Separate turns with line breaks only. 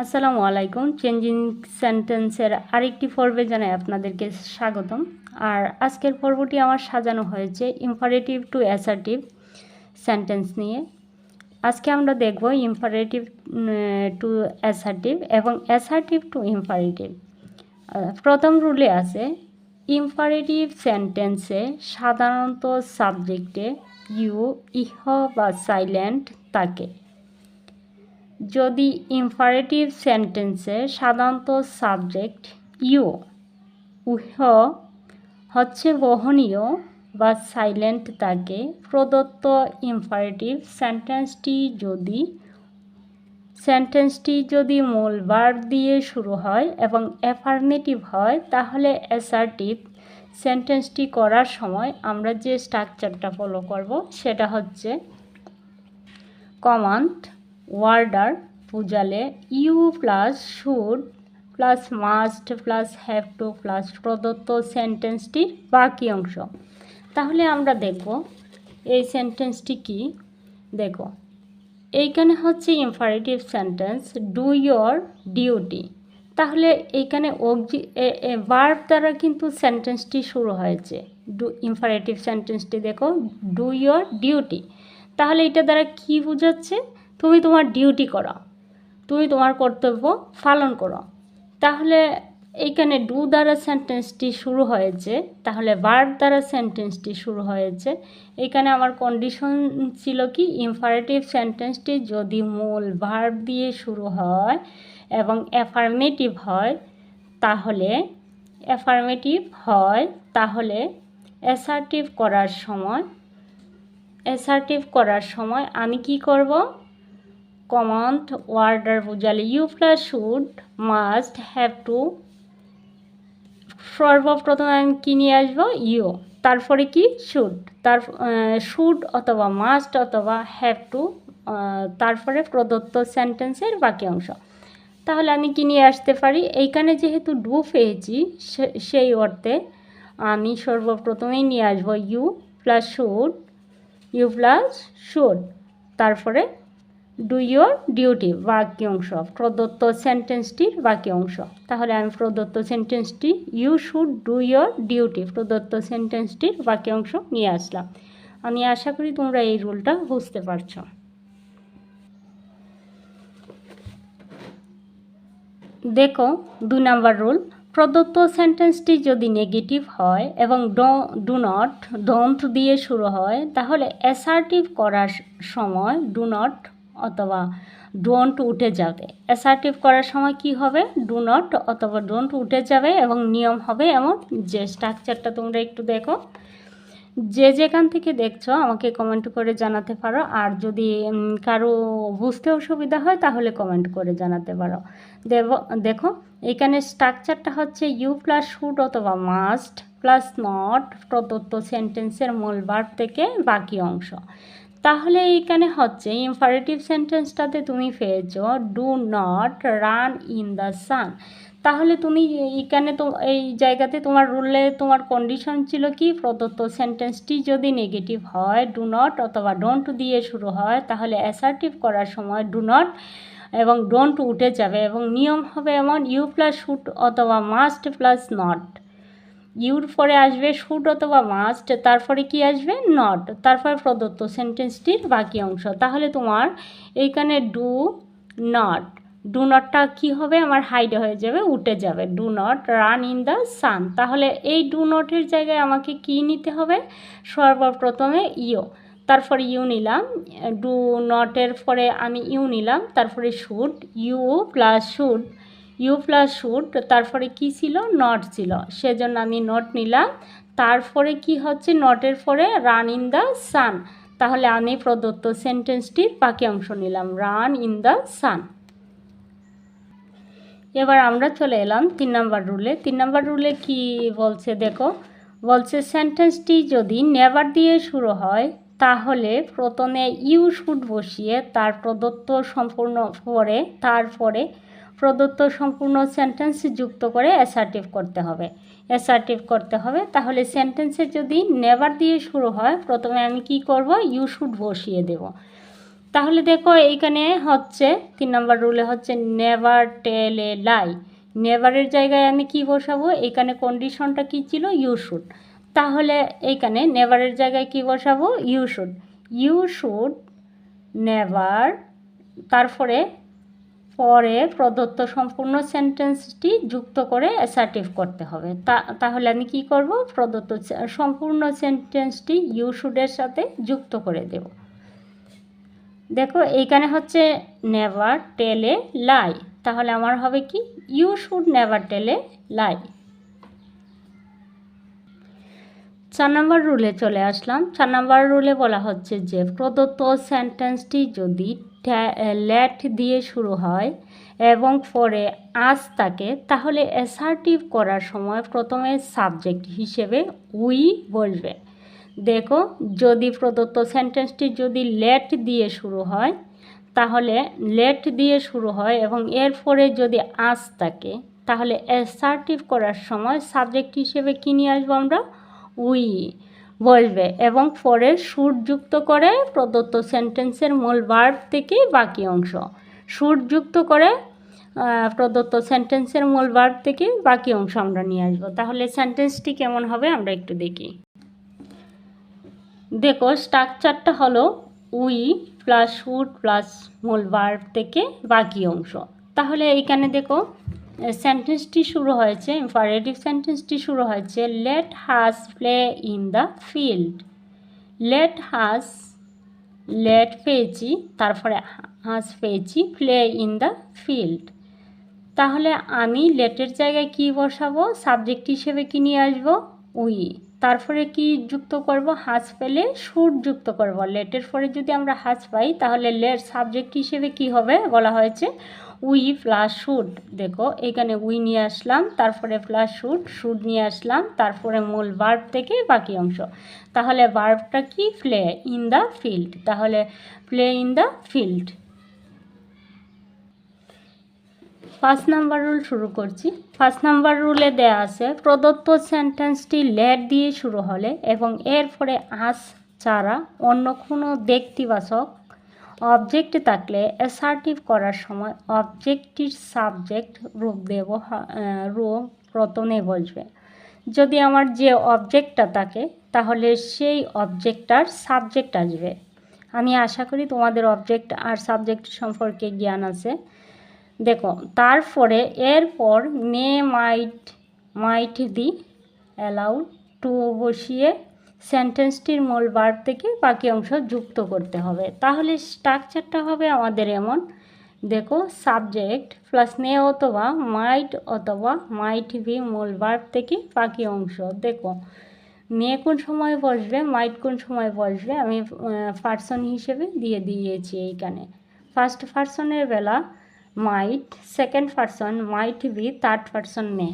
আসসালামু আলাইকুম। চেঞ্জিং সেন্টেন্সের আরেকটি পর্বে জানাই আপনাদেরকে স্বাগতম। আর আজকের পর্বটি আমার সাজানো হয়েছে ইম্পারেটিভ টু অ্যাসার্টিভ সেন্টেন্স নিয়ে। আজকে আমরা দেখব ইম্পারেটিভ টু অ্যাসার্টিভ এবং অ্যাসার্টিভ টু ইম্পারেটিভ প্রথম রুলে আছে ইম্পারেটিভ সেন্টেন্সে সাধারণত সাবজেক্টে ইউ ইহ বা সাইলেন্ট থাকে। যদি ইম্পারেটিভ সেন্টেন্সে সাধারণত সাবজেক্ট ইউ উহ, হচ্ছে বহনীয় বা সাইলেন্ট থাকে প্রদত্ত ইম্পারেটিভ সেন্টেন্সটি যদি সেন্টেন্সটি যদি মূল ভার্ব দিয়ে শুরু হয় এবং অ্যাফার্মেটিভ হয়, তাহলে অ্যাসার্টিভ সেন্টেন্সটি করার সময় আমরা যে স্ট্রাকচারটা ফলো করব, সেটা হচ্ছে command order বুঝালে you plus should plus must plus have to plus প্রদত্ত সেন্টেন্সটির বাকি অংশ। তাহলে আমরা দেখব, এই সেন্টেন্সটি কি? দেখো এইখানে হচ্ছে imperative sentence do your duty তাহলে এইখানে অবজি ভার্ব দ্বারা কিন্তু সেন্টেন্সটি শুরু হয়েছে। ডু ইনফারেটিভ সেন্টেন্সটি দেখো ডু ইয়োর ডিউটি তাহলে এটা দ্বারা কি বোঝাচ্ছে? তুমি তোমার ডিউটি করো। তুমি তোমার কর্তব্য পালন করো। তাহলে এইখানে ডু দ্বারা সেন্টেন্সটি শুরু হয়েছে, তাহলে ভার্ব দ্বারা সেন্টেন্সটি শুরু হয়েছে। এখানে আমার কন্ডিশন ছিল কি? ইনফারেটিভ সেন্টেন্সটি যদি মূল ভার্ব দিয়ে শুরু হয় এবং অ্যাফার্মেটিভ হয়, তাহলে অ্যাফার্মেটিভ হয়। তাহলে অ্যাসার্টিভ করার সময় অ্যাসার্টিভ করার সময় আমি কি করব? কমান্ড ওয়ার্ডার বোঝালে you plus should must have to সর্বপ্রথম আমি কী নিয়ে আসব? ইউ তারপরে কি? শুড তার শুড অথবা মাস্ট অথবা হ্যাভ টু তারপরে প্রদত্ত সেন্টেন্সের বাকি অংশ। তাহলে আমি কী নিয়ে আসতে পারি? এইখানে যেহেতু ডু পেয়েছি সেই অর্থে আমি সর্বপ্রথমেই নিয়ে আসব you plus should you plus should তারপরে ডু ইয়োর ডিউটি বাকি অংশ প্রদত্ত সেন্টেন্সটির বাকি অংশ তাহলে আমি প্রদত্ত সেন্টেন্সটি you should do your duty প্রদত্ত সেন্টেন্সটির বাকি অংশ নিয়ে আসলাম আমি আশা করি তোমরা এই রুলটা বুঝতে পারছ দেখো দু নাম্বার রুল প্রদত্ত সেন্টেন্সটি যদি নেগেটিভ হয় এবং ডু নট ডোন্ট দিয়ে শুরু হয় তাহলে অ্যাসার্টিভ করার সময় ডু নট অথবা ডোন্ট উঠে যাবে। অ্যাসার্টিভ করার সময় কি হবে? ডু নট অথবা ডোন্ট উঠে যাবে এবং নিয়ম হবে এমন যে স্ট্রাকচারটা তোমরা একটু দেখো। যে যেখান থেকে দেখছ আমাকে কমেন্ট করে জানাতে পারো। আর যদি কারও বুঝতে অসুবিধা হয় তাহলে কমেন্ট করে জানাতে পারো। দেব, দেখো, এখানে স্ট্রাকচারটা হচ্ছে ইউ প্লাস শুড অথবা মাস্ট প্লাস নট প্রদত্ত সেন্টেন্সের মূল বার থেকে বাকি অংশ। তাহলে এইখানে হচ্ছে ইনফারেটিভ সেন্টেন্সটাতে তুমি পেয়েছ do not run in the sun তাহলে তুমি এইখানে তো, এই জায়গাতে তোমার রুলে তোমার কন্ডিশন ছিল কি? প্রদত্ত সেন্টেন্সটি যদি নেগেটিভ হয় ডু নট অথবা ডোন্ট দিয়ে শুরু হয়, তাহলে অ্যাসার্টিভ করার সময় ডু নট এবং ডোন্ট উঠে যাবে এবং নিয়ম হবে এমন ইউ প্লাস শুট অথবা মাস্ট প্লাস নট ইউর পরে আসবে শুট অথবা মাস্ট, তারপরে কি আসবে? নট, তারপরে প্রদত্ত সেন্টেন্সটির বাকি অংশ। তাহলে তোমার এইখানে ডু নট, ডু নটটা কী হবে? আমার হাইড হয়ে যাবে, উঠে যাবে। Do not, run in the sun. তাহলে এই ডু নটের জায়গায় আমাকে কি নিতে হবে? সর্বপ্রথমে ইও। তারপরে ইউ নিলাম, ডু নটের পরে আমি ইউ নিলাম, তারপরে should, you plus should. You plus should, তারপরে কি ছিল? নট ছিল। সেজন্য আমি নট নিলাম। তারপরে কি হচ্ছে? নটের পরে রান ইন দ্য সান। তাহলে আমি প্রদত্ত সেন্টেন্সটির বাকি অংশ নিলাম। Run in the sun. এবার আমরা চলে এলাম তিন নম্বর রুলে। তিন নম্বর রুলে কি বলছে দেখো? বলছে সেন্টেন্সটি যদি নেভার দিয়ে শুরু হয়, তাহলে প্রথমে ইউ শুড বসিয়ে তার প্রদত্ত সম্পূর্ণ পরে, তারপরে প্রদত্ত সম্পূর্ণ সেন্টেন্স যুক্ত করে অ্যাসার্টিভ করতে হবে। অ্যাসার্টিভ করতে হবে, তাহলে সেন্টেন্সে যদি নেভার দিয়ে শুরু হয়, প্রথমে আমি কি করব? ইউ শুড বসিয়ে দেব। তাহলে দেখো এইখানে হচ্ছে, তিন নম্বর রুলে হচ্ছে নেভার টেল এ লাই নেভারের জায়গায় আমি কি বসাবো? এখানে কন্ডিশনটা কি ছিল? ইউ শুড তাহলে এইখানে নেভারের জায়গায় কি বসাবো? You should you should never তারপরে পরে প্রদত্ত সম্পূর্ণ সেন্টেন্সটি যুক্ত করে অ্যাসার্টিভ করতে হবে। তা, তাহলে আমি কি করব? প্রদত্ত সম্পূর্ণ সেন্টেন্সটি ইউ শুডের সাথে যুক্ত করে দেব। দেখো, এইখানে হচ্ছে নেভার টেলে লাই তাহলে আমার হবে কি? ইউ শুড নেভার টেলে লাই চার নম্বর রুলে চলে আসলাম। চার নম্বর রুলে বলা হচ্ছে যে, প্রদত্ত সেন্টেন্সটি যদি ল্যাট দিয়ে শুরু হয় এবং পরে আজ থাকে, তাহলে অ্যাসার্টিভ করার সময় প্রথমে সাবজেক্ট হিসেবে উই বলবে দেখো, যদি প্রদত্ত সেন্টেন্সটি যদি লেট দিয়ে শুরু হয়, তাহলে লেট দিয়ে শুরু হয় এবং এরপরে যদি আজ থাকে, তাহলে অ্যাসার্টিভ করার সময় সাবজেক্ট হিসেবে কী নিয়ে আসব আমরা? উই বসবে এবং পরে সুর যুক্ত করে প্রদত্ত সেন্টেন্সের মূল ভার্ব থেকে বাকি অংশ। সুর যুক্ত করে প্রদত্ত সেন্টেন্সের মূল ভার্ব থেকে বাকি অংশ আমরা নিয়ে আসব। তাহলে সেন্টেন্সটি কেমন হবে আমরা একটু দেখি। দেখো, স্ট্রাকচারটা হলো উই প্লাস শুড প্লাস মূল ভার্ব থেকে বাকি অংশ। তাহলে এইখানে দেখো সেন্টেন্সটি শুরু হয়েছে ইম্পারেটিভ সেন্টেন্সটি শুরু হয়েছে let us play in the field let us let পেয়েছি, তারপরে হাস পেয়েছি প্লে ইন দ্য ফিল্ড তাহলে আমি লেটের জায়গায় কি বসাবো? সাবজেক্ট হিসেবে কি নিয়ে আসব? উই তারপরে কি যুক্ত করব? হাঁস পেলে সুর যুক্ত করব। লেটের পরে যদি আমরা হাঁস পাই, তাহলে লেট সাবজেক্ট হিসেবে কি হবে? বলা হয়েছে উই প্লাস শুড, দেখো, এখানে উই নিয়ে আসলাম, তারপরে প্লাস শুড শুড নিয়ে আসলাম, তারপরে মূল ভার্ব থেকে বাকি অংশ। তাহলে ভার্বটা কি? প্লে ইন দ্য ফিল্ড তাহলে play in the field first number rule শুরু করছি। ফার্স্ট নাম্বার রুলে দেয়া আছে, প্রদত্ত সেন্টেন্সটি লেট দিয়ে শুরু হলে এবং এরপরে আস ছাড়া অন্য কোনো ব্যক্তিবাচক অবজেক্ট থাকলে অ্যাসার্টিভ করার সময় অবজেক্টটির সাবজেক্ট রূপ দেব রূপ প্রথমে বসবে। যদি আমার যে অবজেক্টটা থাকে, তাহলে সেই অবজেক্টটার সাবজেক্ট আসবে। আমি আশা করি তোমাদের অবজেক্ট আর সাবজেক্ট সম্পর্কে জ্ঞান আছে। দেখো, তারপরে এরপর নে মাইট মাইট দি অ্যালাউড টু বসিয়ে সেন্টেন্সটির মূল ভার্ব থেকে বাকি অংশ যুক্ত করতে হবে। তাহলে স্ট্রাকচারটা হবে আমাদের এমন, দেখো, সাবজেক্ট প্লাস নে অথবা মাইট অথবা মাইট বি মূল ভার্ব থেকে বাকি অংশ। দেখো মে কোন সময় বসবে, মাইট কোন সময় বসবে, আমি পার্সন হিসেবে দিয়ে দিয়েছি এইখানে। ফার্স্ট পার্সনের বেলা might, second person might be third person may